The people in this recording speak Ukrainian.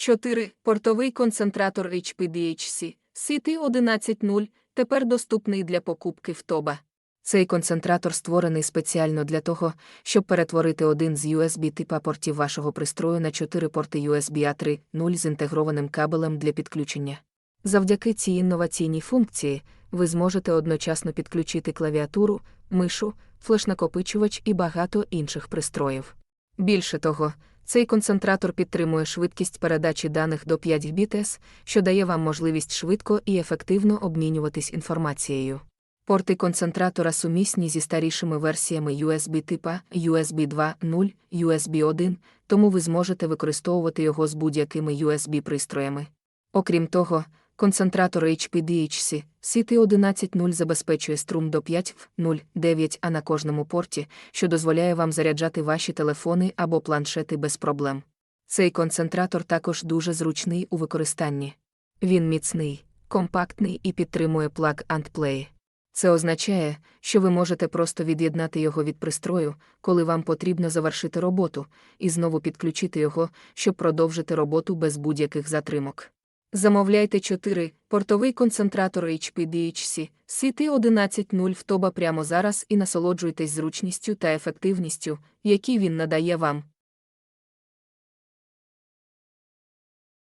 4. Портовий концентратор HPDHC CT110 тепер доступний для покупки в Тоба. Цей концентратор створений спеціально для того, щоб перетворити один з USB типа портів вашого пристрою на 4 порти USB A3.0 з інтегрованим кабелем для підключення. Завдяки цій інноваційній функції ви зможете одночасно підключити клавіатуру, мишу, флеш-накопичувач і багато інших пристроїв. Більше того, цей концентратор підтримує швидкість передачі даних до 5 Gbps, що дає вам можливість швидко і ефективно обмінюватись інформацією. Порти концентратора сумісні зі старішими версіями USB типа USB 2.0, USB 1, тому ви зможете використовувати його з будь-якими USB-пристроями. Окрім того, концентратор HPDHC CT110 забезпечує струм до 5,0,9 А на кожному порті, що дозволяє вам заряджати ваші телефони або планшети без проблем. Цей концентратор також дуже зручний у використанні. Він міцний, компактний і підтримує plug-and-play. Це означає, що ви можете просто від'єднати його від пристрою, коли вам потрібно завершити роботу, і знову підключити його, щоб продовжити роботу без будь-яких затримок. Замовляйте 4 портовий концентратор HPDHC CT110 в Тоба прямо зараз і насолоджуйтесь зручністю та ефективністю, які він надає вам.